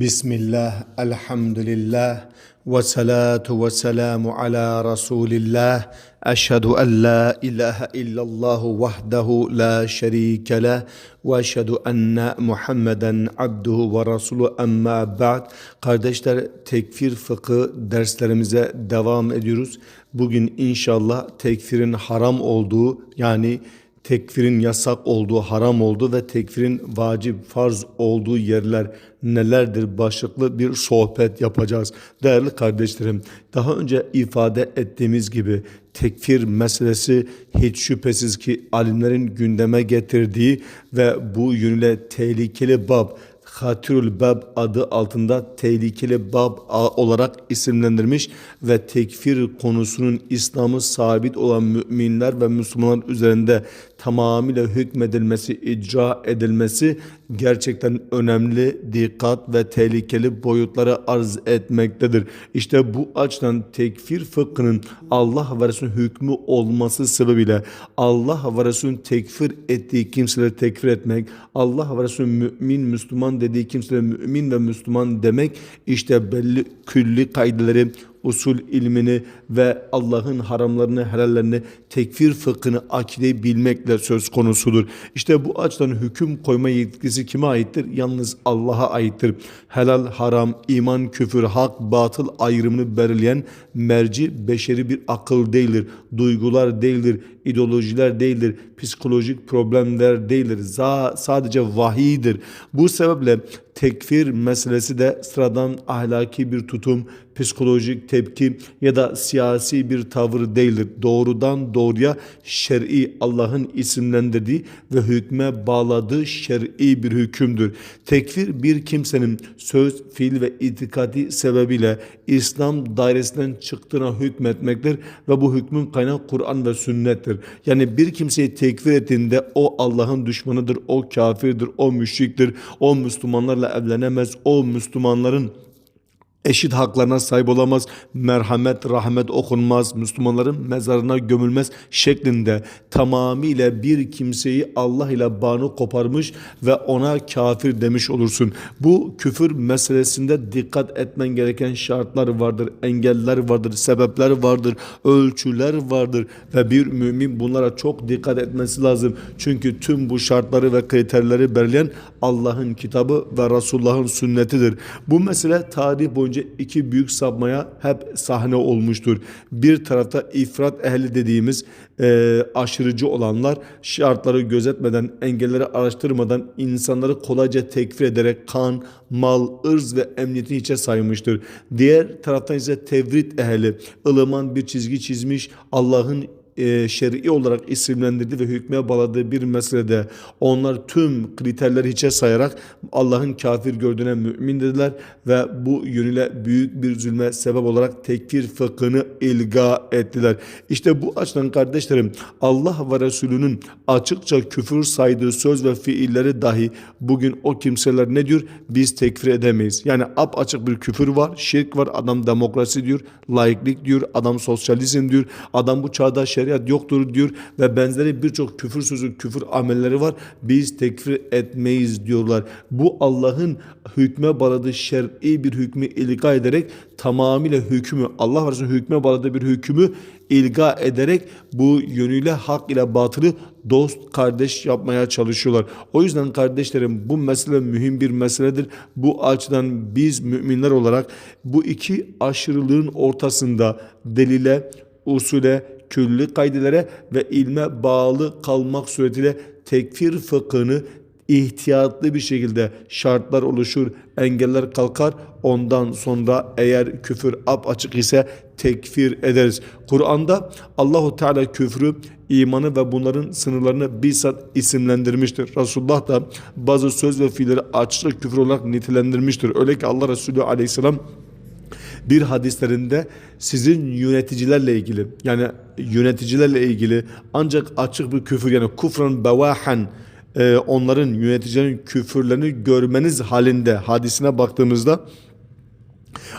Bismillah, elhamdülillah, ve salatu ve selamu ala Resulillah. Eşhedü en la ilahe illallah vahdehu la şerike leh ve eşhedü enne Muhammeden abduhu ve resulü emma ba'd. Kardeşler tekfir fıkı derslerimize devam ediyoruz. Bugün inşallah tekfirin haram olduğu yani tekfirin yasak olduğu, haram olduğu ve tekfirin vacip, farz olduğu yerler nelerdir başlıklı bir sohbet yapacağız. Değerli kardeşlerim, daha önce ifade ettiğimiz gibi tekfir meselesi hiç şüphesiz ki alimlerin gündeme getirdiği ve bu yönüyle tehlikeli bab, Hatirül Bab adı altında tehlikeli bab olarak isimlendirmiş ve tekfir konusunun İslam'ı sabit olan müminler ve Müslümanlar üzerinde tamamıyla hükmedilmesi, icra edilmesi gerçekten önemli, dikkat ve tehlikeli boyutları arz etmektedir. İşte bu açıdan tekfir fıkhının Allah ve Resulü'nün hükmü olması sebebiyle Allah ve Resulü'nün tekfir ettiği kimseleri tekfir etmek, Allah ve Resulü'nün mümin, Müslüman dediği kimselere mümin ve Müslüman demek işte belli külli kaydeleri usul ilmini ve Allah'ın haramlarını, helallerini, tekfir fıkhını, akideyi bilmekle söz konusudur. İşte bu açıdan hüküm koyma yetkisi kime aittir? Yalnız Allah'a aittir. Helal, haram, iman, küfür, hak, batıl ayrımını belirleyen merci beşeri bir akıl değildir. Duygular değildir, ideolojiler değildir, psikolojik problemler değildir. Z sadece vahiydir. Bu sebeple tekfir meselesi de sıradan ahlaki bir tutum, psikolojik tepki ya da siyasi bir tavır değildir. Doğrudan doğruya şer'i Allah'ın isimlendirdiği ve hükme bağladığı şer'i bir hükümdür. Tekfir bir kimsenin söz, fiil ve itikadi sebebiyle İslam dairesinden çıktığına hükmetmektir ve bu hükmün kaynağı Kur'an ve sünnettir. Yani bir kimseyi tekfir ettiğinde o Allah'ın düşmanıdır, o kafirdir, o müşriktir, o Müslümanlarla evlenemez, o Müslümanların eşit haklarına sahip olamaz, merhamet, rahmet okunmaz, Müslümanların mezarına gömülmez şeklinde tamamıyla bir kimseyi Allah ile bağını koparmış ve ona kafir demiş olursun. Bu küfür meselesinde dikkat etmen gereken şartlar vardır, engeller vardır, sebepler vardır, ölçüler vardır ve bir mümin bunlara çok dikkat etmesi lazım. Çünkü tüm bu şartları ve kriterleri belirleyen Allah'ın kitabı ve Resulullah'ın sünnetidir. Bu mesele tarih boyunca iki büyük sapmaya hep sahne olmuştur. Bir tarafta ifrat ehli dediğimiz e, aşırıcı olanlar şartları gözetmeden, engelleri araştırmadan insanları kolayca tekfir ederek kan, mal, ırz ve emniyeti hiçe saymıştır. Diğer taraftan ise tevrit ehli, ılıman bir çizgi çizmiş, Allah'ın e, şer'i olarak isimlendirdiği ve hükme bağladığı bir meselede onlar tüm kriterleri hiçe sayarak Allah'ın kafir gördüğüne mümin dediler ve bu yönüyle büyük bir zulme sebep olarak tekfir fıkhını ilga ettiler. İşte bu açıdan kardeşlerim Allah ve Resulünün açıkça küfür saydığı söz ve fiilleri dahi bugün o kimseler ne diyor? Biz tekfir edemeyiz. Yani ap açık bir küfür var, şirk var, adam demokrasi diyor, laiklik diyor, adam sosyalizm diyor, adam bu çağda şer'i şeriat yoktur diyor ve benzeri birçok küfür sözü, küfür amelleri var. Biz tekfir etmeyiz diyorlar. Bu Allah'ın hükme bağladığı şer'i bir hükmü ilga ederek tamamıyla hükmü Allah Resulü hükme bağladığı bir hükmü ilga ederek bu yönüyle hak ile batılı dost kardeş yapmaya çalışıyorlar. O yüzden kardeşlerim bu mesele mühim bir meseledir. Bu açıdan biz müminler olarak bu iki aşırılığın ortasında delile, usule, külli kaydelere ve ilme bağlı kalmak suretiyle tekfir fıkhını ihtiyatlı bir şekilde şartlar oluşur, engeller kalkar. Ondan sonra eğer küfür ap açık ise tekfir ederiz. Kur'an'da Allahu Teala küfrü, imanı ve bunların sınırlarını bizzat isimlendirmiştir. Resulullah da bazı söz ve fiilleri açıkça küfür olarak nitelendirmiştir. Öyle ki Allah Resulü Aleyhisselam bir hadislerinde sizin yöneticilerle ilgili yani yöneticilerle ilgili ancak açık bir küfür yani kufran bevahan e, onların yöneticilerin küfürlerini görmeniz halinde hadisine baktığımızda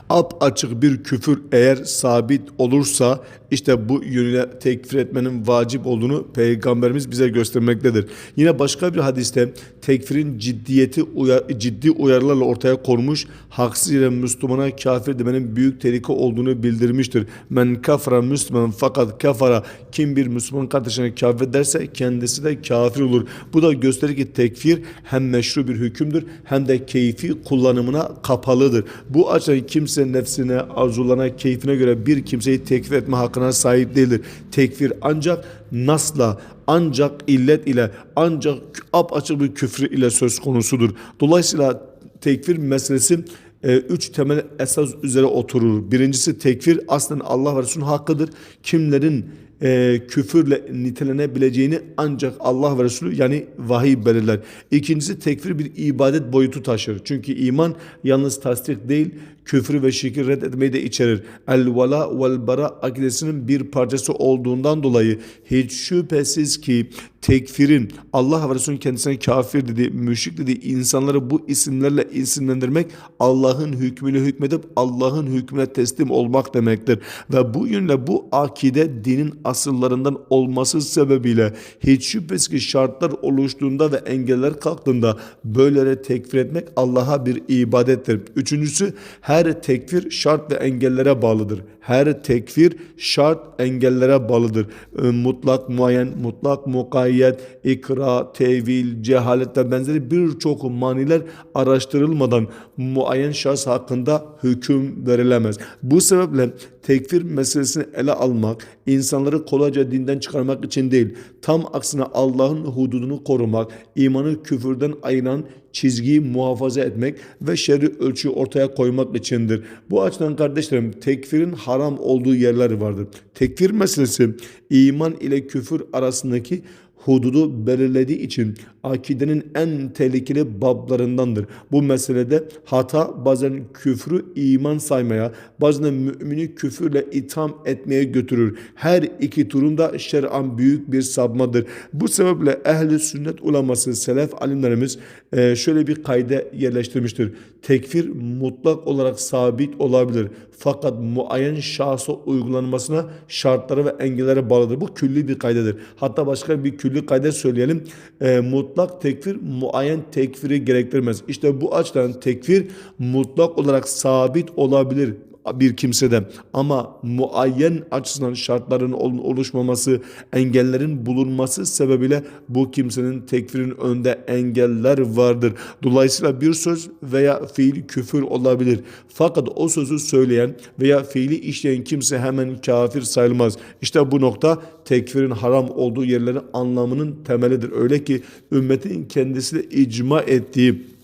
ap açık bir küfür eğer sabit olursa işte bu yönüne tekfir etmenin vacip olduğunu peygamberimiz bize göstermektedir. Yine başka bir hadiste tekfirin ciddiyeti uyar, ciddi uyarılarla ortaya konmuş haksız yere Müslümana kafir demenin büyük tehlike olduğunu bildirmiştir. Men kafara Müslüman fakat kafara kim bir Müslüman kardeşine kafir derse kendisi de kafir olur. Bu da gösterir ki tekfir hem meşru bir hükümdür hem de keyfi kullanımına kapalıdır. Bu açıdan kimse nefsine, arzulana, keyfine göre bir kimseyi tekfir etme hakkına sahip değildir. Tekfir ancak nasla, ancak illet ile, ancak ap açık bir küfür ile söz konusudur. Dolayısıyla tekfir meselesi e, üç temel esas üzere oturur. Birincisi tekfir aslında Allah ve Resulü'nün hakkıdır. Kimlerin e, küfürle nitelenebileceğini ancak Allah ve Resulü yani vahiy belirler. İkincisi tekfir bir ibadet boyutu taşır. Çünkü iman yalnız tasdik değil küfrü ve şirki reddetmeyi de içerir. El vala vel bara akidesinin bir parçası olduğundan dolayı hiç şüphesiz ki tekfirin Allah ve Resulü'nün kendisine kafir dedi, müşrik dedi insanları bu isimlerle isimlendirmek Allah'ın hükmüyle hükmedip Allah'ın hükmüne teslim olmak demektir. Ve bu yönle bu akide dinin asıllarından olması sebebiyle hiç şüphesiz ki şartlar oluştuğunda ve engeller kalktığında böylere tekfir etmek Allah'a bir ibadettir. Üçüncüsü her tekfir şart ve engellere bağlıdır. Her tekfir şart engellere bağlıdır. Ee, Mutlak muayyen, mutlak mukayyet, ikra, tevil, cehalet ve benzeri birçok maniler araştırılmadan muayyen şahıs hakkında hüküm verilemez. Bu sebeple tekfir meselesini ele almak, insanları kolayca dinden çıkarmak için değil, tam aksine Allah'ın hududunu korumak, imanı küfürden ayıran çizgiyi muhafaza etmek ve şerri ölçüyü ortaya koymak içindir. Bu açıdan kardeşlerim tekfirin haram olduğu yerler vardır. Tekfir meselesi iman ile küfür arasındaki hududu belirlediği için akidenin en tehlikeli bablarındandır. Bu meselede hata bazen küfrü iman saymaya, bazen mümini küfürle itham etmeye götürür. Her iki durumda şer'an büyük bir sapmadır. Bu sebeple ehli sünnet uleması, selef alimlerimiz e, şöyle bir kayda yerleştirmiştir. Tekfir mutlak olarak sabit olabilir. Fakat muayyen şahsa uygulanmasına şartlara ve engellere bağlıdır. Bu külli bir kaydedir. Hatta başka bir külli kayda söyleyelim. E, mutlak tekfir muayyen tekfiri gerektirmez. İşte bu açıdan tekfir mutlak olarak sabit olabilir bir kimsede ama muayyen açısından şartların oluşmaması, engellerin bulunması sebebiyle bu kimsenin tekfirin önde engeller vardır. Dolayısıyla bir söz veya fiil küfür olabilir. Fakat o sözü söyleyen veya fiili işleyen kimse hemen kafir sayılmaz. İşte bu nokta tekfirin haram olduğu yerlerin anlamının temelidir. Öyle ki ümmetin kendisiyle icma ettiği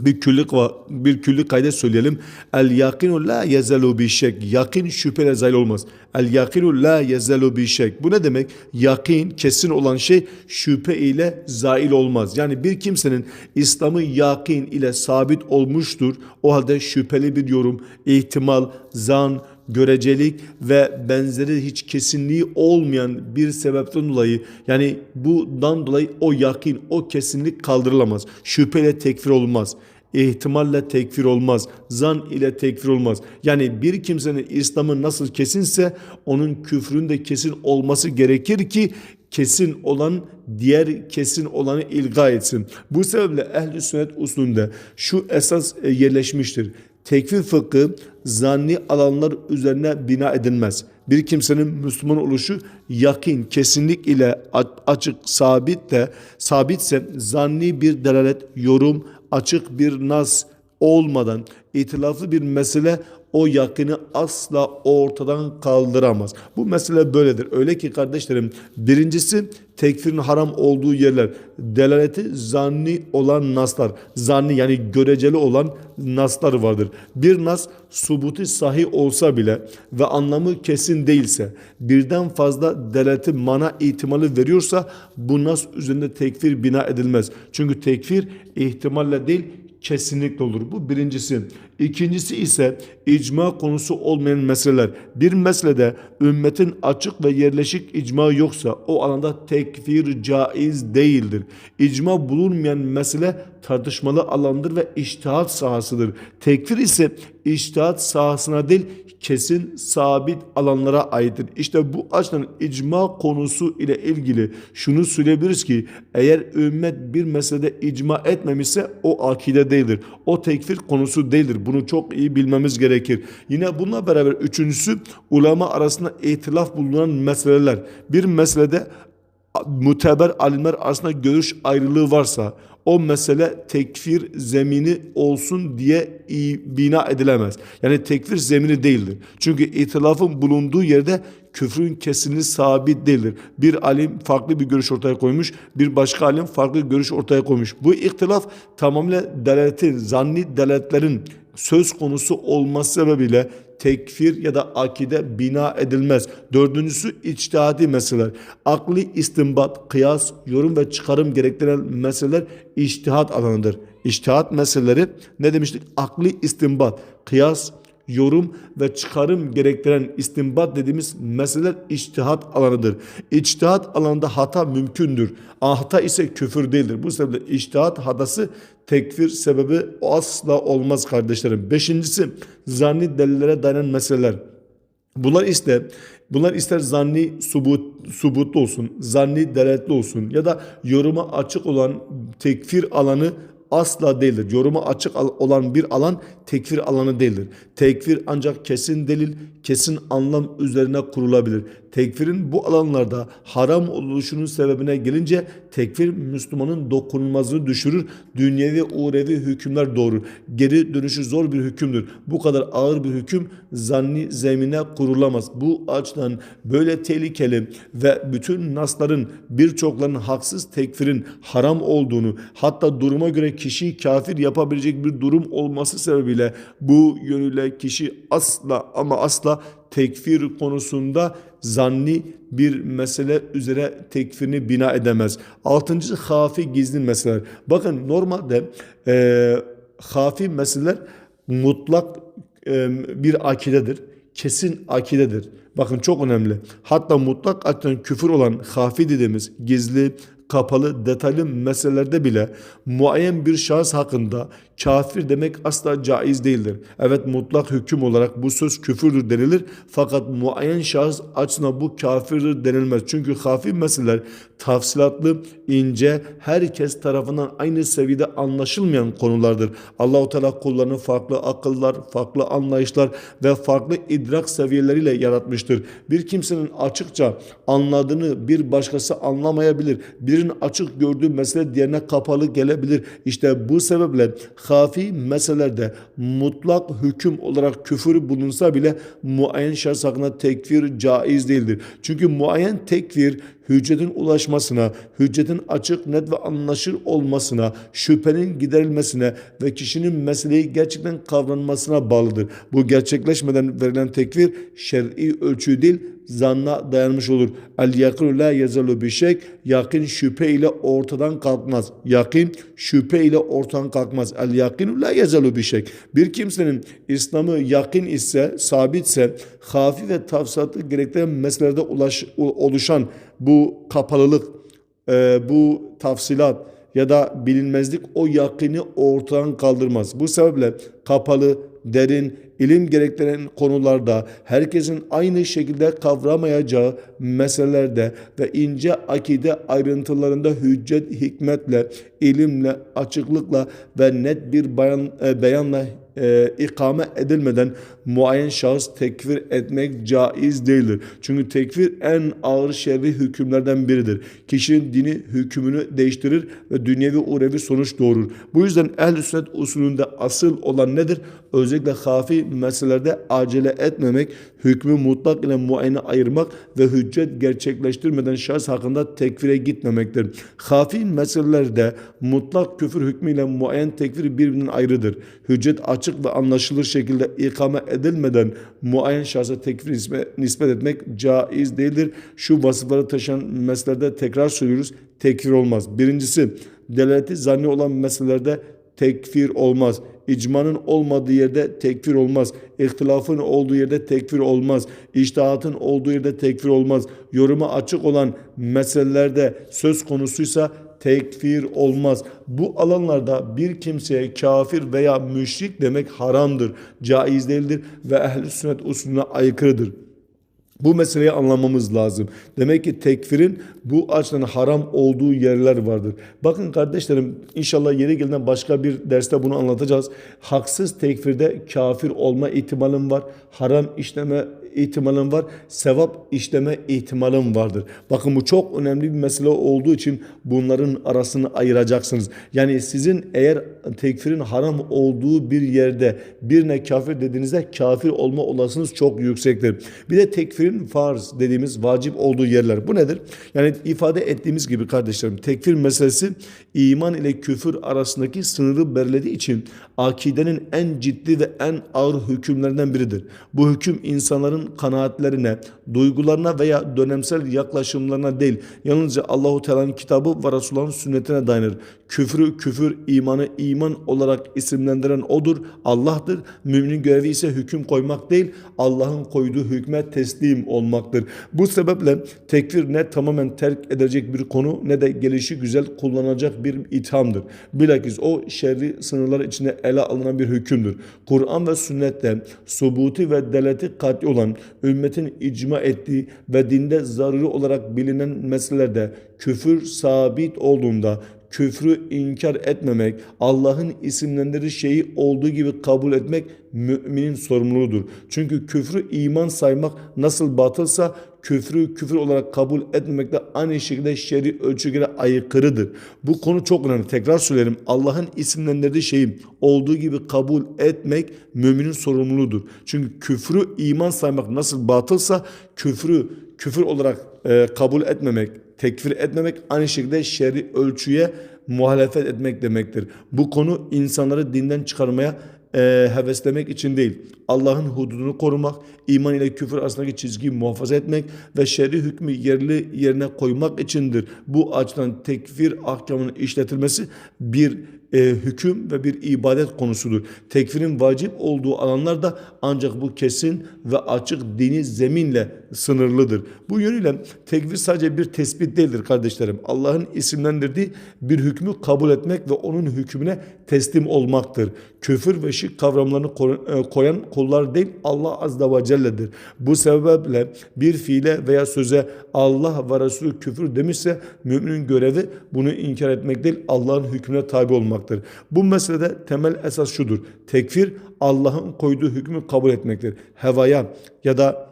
bir küllik var, bir küllik kaydet söyleyelim. El yakinu la yezelu bi şek. Yakin şüpheyle zail olmaz. El yakinu la yezelu bi şek. Bu ne demek? Yakin kesin olan şey şüphe ile zail olmaz. Yani bir kimsenin İslam'ı yakin ile sabit olmuştur. O halde şüpheli bir yorum, ihtimal, zan, görecelik ve benzeri hiç kesinliği olmayan bir sebepten dolayı yani bundan dolayı o yakin, o kesinlik kaldırılamaz. Şüpheyle tekfir olmaz. İhtimalle tekfir olmaz. Zan ile tekfir olmaz. Yani bir kimsenin İslam'ı nasıl kesinse onun küfrün de kesin olması gerekir ki kesin olan diğer kesin olanı ilga etsin. Bu sebeple ehl-i sünnet usulünde şu esas e, yerleşmiştir. Tekfir fıkhı zanni alanlar üzerine bina edilmez. Bir kimsenin Müslüman oluşu yakin, kesinlik ile açık, sabit de sabitse zanni bir delalet, yorum, açık bir nas olmadan itilaflı bir mesele o yakını asla ortadan kaldıramaz. Bu mesele böyledir. Öyle ki kardeşlerim birincisi tekfirin haram olduğu yerler. Delaleti zanni olan naslar. Zanni yani göreceli olan naslar vardır. Bir nas subuti sahih olsa bile ve anlamı kesin değilse birden fazla delaleti mana ihtimali veriyorsa bu nas üzerinde tekfir bina edilmez. Çünkü tekfir ihtimalle değil kesinlikle olur. Bu birincisi. İkincisi ise icma konusu olmayan meseleler. Bir meselede ümmetin açık ve yerleşik icma yoksa o alanda tekfir caiz değildir. İcma bulunmayan mesele tartışmalı alandır ve iştihat sahasıdır. Tekfir ise iştihat sahasına değil kesin sabit alanlara aittir. İşte bu açıdan icma konusu ile ilgili şunu söyleyebiliriz ki eğer ümmet bir meselede icma etmemişse o akide değildir. O tekfir konusu değildir. Bunu çok iyi bilmemiz gerekir. Yine bununla beraber üçüncüsü ulema arasında itilaf bulunan meseleler. Bir meselede muteber alimler arasında görüş ayrılığı varsa o mesele tekfir zemini olsun diye bina edilemez. Yani tekfir zemini değildir. Çünkü itilafın bulunduğu yerde küfrün kesinliği sabit değildir. Bir alim farklı bir görüş ortaya koymuş, bir başka alim farklı görüş ortaya koymuş. Bu ihtilaf tamamıyla delaletin, zanni delaletlerin söz konusu olması sebebiyle tekfir ya da akide bina edilmez. Dördüncüsü içtihadi meseleler. Akli istinbat, kıyas, yorum ve çıkarım gerektiren meseleler içtihat alanıdır. İçtihat meseleleri ne demiştik? Akli istinbat, kıyas, yorum ve çıkarım gerektiren istinbat dediğimiz meseleler içtihat alanıdır. İçtihat alanında hata mümkündür. Hata ise küfür değildir. Bu sebeple içtihat hatası tekfir sebebi asla olmaz kardeşlerim. Beşincisi zanni delillere dayanan meseleler. Bunlar iste bunlar ister zanni subut subutlu olsun, zanni delaletli olsun ya da yoruma açık olan tekfir alanı asla değildir. Yoruma açık olan bir alan tekfir alanı değildir. Tekfir ancak kesin delil, kesin anlam üzerine kurulabilir. Tekfirin bu alanlarda haram oluşunun sebebine gelince tekfir Müslümanın dokunulmazlığını düşürür. Dünyevi uğrevi hükümler doğurur. Geri dönüşü zor bir hükümdür. Bu kadar ağır bir hüküm zanni zemine kurulamaz. Bu açıdan böyle tehlikeli ve bütün nasların birçoklarının haksız tekfirin haram olduğunu hatta duruma göre kişiyi kafir yapabilecek bir durum olması sebebiyle bu yönüyle kişi asla ama asla tekfir konusunda zanni bir mesele üzere tekfirini bina edemez. Altıncısı hafi gizli meseleler. Bakın normalde e, hafi meseleler mutlak e, bir akidedir. Kesin akidedir. Bakın çok önemli. Hatta mutlak açıdan küfür olan hafi dediğimiz gizli, kapalı, detaylı meselelerde bile muayyen bir şahıs hakkında kafir demek asla caiz değildir. Evet mutlak hüküm olarak bu söz küfürdür denilir fakat muayyen şahıs açısından bu kafirdir denilmez. Çünkü hafi meseleler tafsilatlı, ince, herkes tarafından aynı seviyede anlaşılmayan konulardır. Allahu Teala kullarını farklı akıllar, farklı anlayışlar ve farklı idrak seviyeleriyle yaratmıştır. Bir kimsenin açıkça anladığını bir başkası anlamayabilir. Birinin açık gördüğü mesele diğerine kapalı gelebilir. İşte bu sebeple hafi meselelerde mutlak hüküm olarak küfür bulunsa bile muayyen şahıs hakkında tekfir caiz değildir. Çünkü muayyen tekfir hüccetin ulaşmasına, hüccetin açık, net ve anlaşır olmasına, şüphenin giderilmesine ve kişinin meseleyi gerçekten kavranmasına bağlıdır. Bu gerçekleşmeden verilen tekfir şer'i ölçü değil, zanna dayanmış olur. El yakinu la yezalu bir şey. Yakin şüphe ile ortadan kalkmaz. Yakin şüphe ile ortadan kalkmaz. El yakinu la yezalu bir şey. Bir kimsenin İslam'ı yakin ise, sabitse, hafi ve tafsatı gerektiren meselelerde ulaş, oluşan bu kapalılık, e, bu tafsilat ya da bilinmezlik o yakini ortadan kaldırmaz. Bu sebeple kapalı, derin, ilim gerektiren konularda herkesin aynı şekilde kavramayacağı meselelerde ve ince akide ayrıntılarında hüccet, hikmetle, ilimle, açıklıkla ve net bir bayan, e, beyanla e, ikame edilmeden muayyen şahıs tekfir etmek caiz değildir. Çünkü tekfir en ağır şerri hükümlerden biridir. Kişinin dini hükmünü değiştirir ve dünyevi uğrevi sonuç doğurur. Bu yüzden ehl-i sünnet usulünde asıl olan nedir? Özellikle hafi meselelerde acele etmemek, hükmü mutlak ile muayyene ayırmak ve hüccet gerçekleştirmeden şahıs hakkında tekfire gitmemektir. Hafi meselelerde mutlak küfür hükmüyle muayyen tekfir birbirinden ayrıdır. Hüccet açık ve anlaşılır şekilde ikame edilmeden muayyen şahsa tekfir nispet etmek caiz değildir. Şu vasıfları taşıyan meselelerde tekrar söylüyoruz. Tekfir olmaz. Birincisi delaleti zanni olan meselelerde tekfir olmaz. İcmanın olmadığı yerde tekfir olmaz. İhtilafın olduğu yerde tekfir olmaz. İçtihatın olduğu yerde tekfir olmaz. Yoruma açık olan meselelerde söz konusuysa tekfir olmaz. Bu alanlarda bir kimseye kafir veya müşrik demek haramdır, caiz değildir ve ehl-i sünnet usulüne aykırıdır. Bu meseleyi anlamamız lazım. Demek ki tekfirin bu açıdan haram olduğu yerler vardır. Bakın kardeşlerim inşallah yeri geldiğinde başka bir derste bunu anlatacağız. Haksız tekfirde kafir olma ihtimalin var. Haram işleme ihtimalin var. Sevap işleme ihtimalin vardır. Bakın bu çok önemli bir mesele olduğu için bunların arasını ayıracaksınız. Yani sizin eğer tekfirin haram olduğu bir yerde birine kafir dediğinizde kafir olma olasılığınız çok yüksektir. Bir de tekfirin farz dediğimiz vacip olduğu yerler. Bu nedir? Yani ifade ettiğimiz gibi kardeşlerim tekfir meselesi iman ile küfür arasındaki sınırı belirlediği için akidenin en ciddi ve en ağır hükümlerinden biridir. Bu hüküm insanların kanaatlerine, duygularına veya dönemsel yaklaşımlarına değil, yalnızca Allahu Teala'nın kitabı ve Resulullah'ın sünnetine dayanır. Küfrü küfür, imanı iman olarak isimlendiren odur, Allah'tır. Müminin görevi ise hüküm koymak değil, Allah'ın koyduğu hükme teslim olmaktır. Bu sebeple tekfir ne tamamen terk edilecek bir konu ne de gelişi güzel kullanılacak bir ithamdır. Bilakis o şerri sınırlar içinde ele alınan bir hükümdür. Kur'an ve sünnette subuti ve deleti kat'i olan ümmetin icma ettiği ve dinde zaruri olarak bilinen meselelerde küfür sabit olduğunda küfrü inkar etmemek, Allah'ın isimlendirdiği şeyi olduğu gibi kabul etmek müminin sorumluluğudur. Çünkü küfrü iman saymak nasıl batılsa küfrü küfür olarak kabul etmemek de aynı şekilde şer'i ölçüye aykırıdır. Bu konu çok önemli. Tekrar söylerim. Allah'ın isimlendirdiği şeyi olduğu gibi kabul etmek müminin sorumluluğudur. Çünkü küfrü iman saymak nasıl batılsa küfrü küfür olarak e, kabul etmemek, tekfir etmemek aynı şekilde şer'i ölçüye muhalefet etmek demektir. Bu konu insanları dinden çıkarmaya e, heveslemek için değil. Allah'ın hududunu korumak, iman ile küfür arasındaki çizgiyi muhafaza etmek ve şer'i hükmü yerli yerine koymak içindir. Bu açıdan tekfir ahkamının işletilmesi bir e, hüküm ve bir ibadet konusudur. Tekfirin vacip olduğu alanlarda ancak bu kesin ve açık dini zeminle sınırlıdır. Bu yönüyle tekfir sadece bir tespit değildir kardeşlerim. Allah'ın isimlendirdiği bir hükmü kabul etmek ve onun hükmüne teslim olmaktır. Küfür ve şirk kavramlarını e, koyan kullar değil Allah azze ve celle'dir. Bu sebeple bir fiile veya söze Allah ve Resulü küfür demişse müminin görevi bunu inkar etmek değil Allah'ın hükmüne tabi olmaktır. Bu meselede temel esas şudur. Tekfir Allah'ın koyduğu hükmü kabul etmektir. Hevaya ya da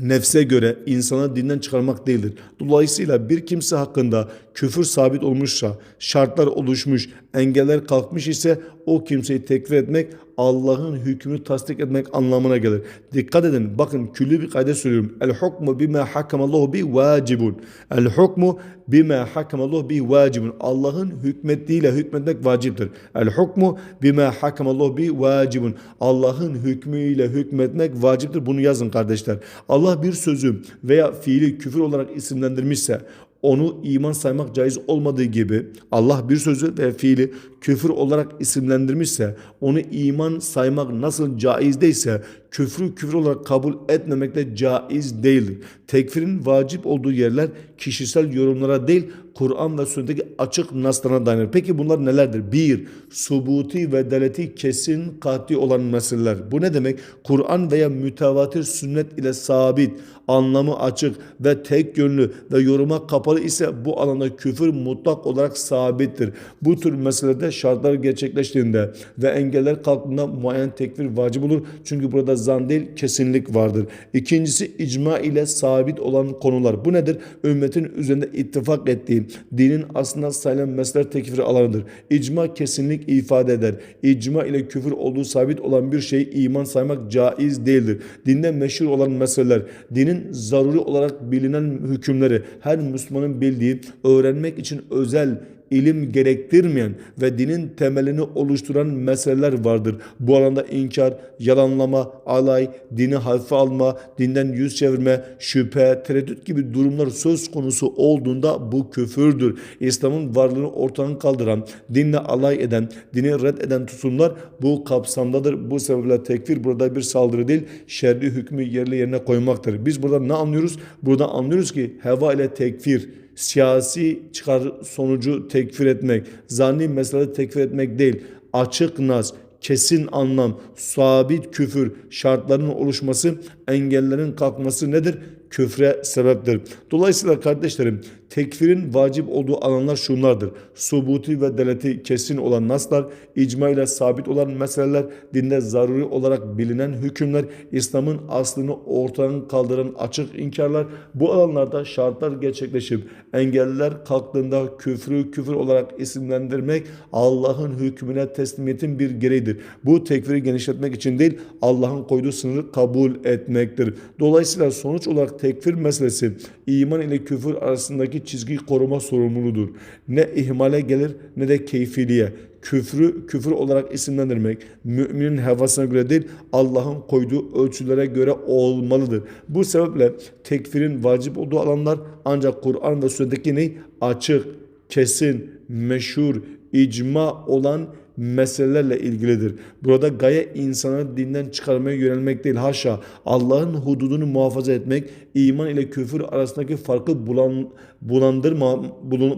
nefse göre insanı dinden çıkarmak değildir. Dolayısıyla bir kimse hakkında küfür sabit olmuşsa, şartlar oluşmuş, engeller kalkmış ise o kimseyi tekfir etmek Allah'ın hükmünü tasdik etmek anlamına gelir. Dikkat edin bakın külli bir kayda söylüyorum. El hukmu bima hakamallahu bi vacibun. El hukmu bima hakamallahu bi vacibun. Allah'ın hükmettiğiyle hükmetmek vaciptir. El hukmu bima hakamallahu bi vacibun. Allah'ın hükmüyle hükmetmek vaciptir. Bunu yazın kardeşler. Allah bir sözü veya fiili küfür olarak isimlendirmişse onu iman saymak caiz olmadığı gibi Allah bir sözü ve fiili küfür olarak isimlendirmişse onu iman saymak nasıl caiz değilse küfrü küfür olarak kabul etmemek de caiz değildir. Tekfirin vacip olduğu yerler kişisel yorumlara değil Kur'an ve sünnetteki açık naslarına dayanır. Peki bunlar nelerdir? Bir, subuti ve deleti kesin kat'i olan meseleler. Bu ne demek? Kur'an veya mütevatir sünnet ile sabit, anlamı açık ve tek yönlü ve yoruma kapalı ise bu alanda küfür mutlak olarak sabittir. Bu tür meselede şartlar gerçekleştiğinde ve engeller kalktığında muayyen tekfir vacip olur. Çünkü burada zan değil kesinlik vardır. İkincisi icma ile sabit olan konular. Bu nedir? Ümmetin üzerinde ittifak ettiği, dinin aslında sayılan mesele tekfiri alanıdır. İcma kesinlik ifade eder. İcma ile küfür olduğu sabit olan bir şeyi iman saymak caiz değildir. Dinde meşhur olan meseleler, dinin zaruri olarak bilinen hükümleri her Müslümanın bildiği, öğrenmek için özel ilim gerektirmeyen ve dinin temelini oluşturan meseleler vardır. Bu alanda inkar, yalanlama, alay, dini hafife alma, dinden yüz çevirme, şüphe, tereddüt gibi durumlar söz konusu olduğunda bu küfürdür. İslam'ın varlığını ortadan kaldıran, dinle alay eden, dini red eden tutumlar bu kapsamdadır. Bu sebeple tekfir burada bir saldırı değil, şerri hükmü yerli yerine koymaktır. Biz burada ne anlıyoruz? Burada anlıyoruz ki heva ile tekfir, siyasi çıkar sonucu tekfir etmek, zanni mesele tekfir etmek değil. Açık nas, kesin anlam, sabit küfür şartlarının oluşması, engellerin kalkması nedir? Küfre sebeptir. Dolayısıyla kardeşlerim tekfirin vacip olduğu alanlar şunlardır. Subuti ve deleti kesin olan naslar, icma ile sabit olan meseleler, dinde zaruri olarak bilinen hükümler, İslam'ın aslını ortadan kaldıran açık inkarlar, bu alanlarda şartlar gerçekleşip engeller kalktığında küfrü küfür olarak isimlendirmek Allah'ın hükmüne teslimiyetin bir gereğidir. Bu tekfiri genişletmek için değil Allah'ın koyduğu sınırı kabul etmektir. Dolayısıyla sonuç olarak tekfir meselesi iman ile küfür arasındaki çizgi koruma sorumluluğudur. Ne ihmale gelir ne de keyfiliğe. Küfrü küfür olarak isimlendirmek müminin hevasına göre değil Allah'ın koyduğu ölçülere göre olmalıdır. Bu sebeple tekfirin vacip olduğu alanlar ancak Kur'an ve sünneteki ne? Açık, kesin, meşhur, icma olan meselelerle ilgilidir. Burada gaye insanı dinden çıkarmaya yönelmek değil. Haşa Allah'ın hududunu muhafaza etmek, iman ile küfür arasındaki farkı bulan, bulandırma,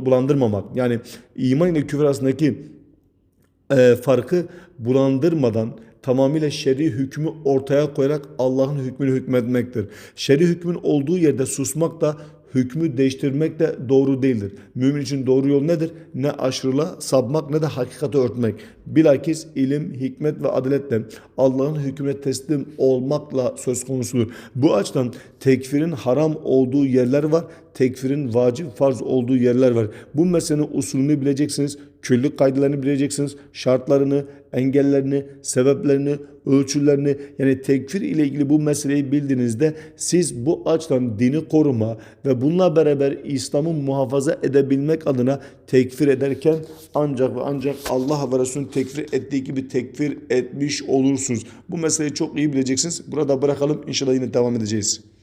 bulandırmamak. Yani iman ile küfür arasındaki e, farkı bulandırmadan tamamıyla şer'i hükmü ortaya koyarak Allah'ın hükmünü hükmetmektir. Şer'i hükmün olduğu yerde susmak da hükmü değiştirmek de doğru değildir. Mümin için doğru yol nedir? Ne aşırılığa sapmak ne de hakikati örtmek. Bilakis ilim, hikmet ve adaletle Allah'ın hükmüne teslim olmakla söz konusudur. Bu açıdan tekfirin haram olduğu yerler var, tekfirin vacip farz olduğu yerler var. Bu meselenin usulünü bileceksiniz, küllük kaydılarını bileceksiniz, şartlarını, engellerini, sebeplerini, ölçülerini yani tekfir ile ilgili bu meseleyi bildiğinizde siz bu açıdan dini koruma ve bununla beraber İslam'ı muhafaza edebilmek adına tekfir ederken ancak ve ancak Allah ve Resulü'nün tekfir ettiği gibi tekfir etmiş olursunuz. Bu meseleyi çok iyi bileceksiniz. Burada bırakalım inşallah yine devam edeceğiz.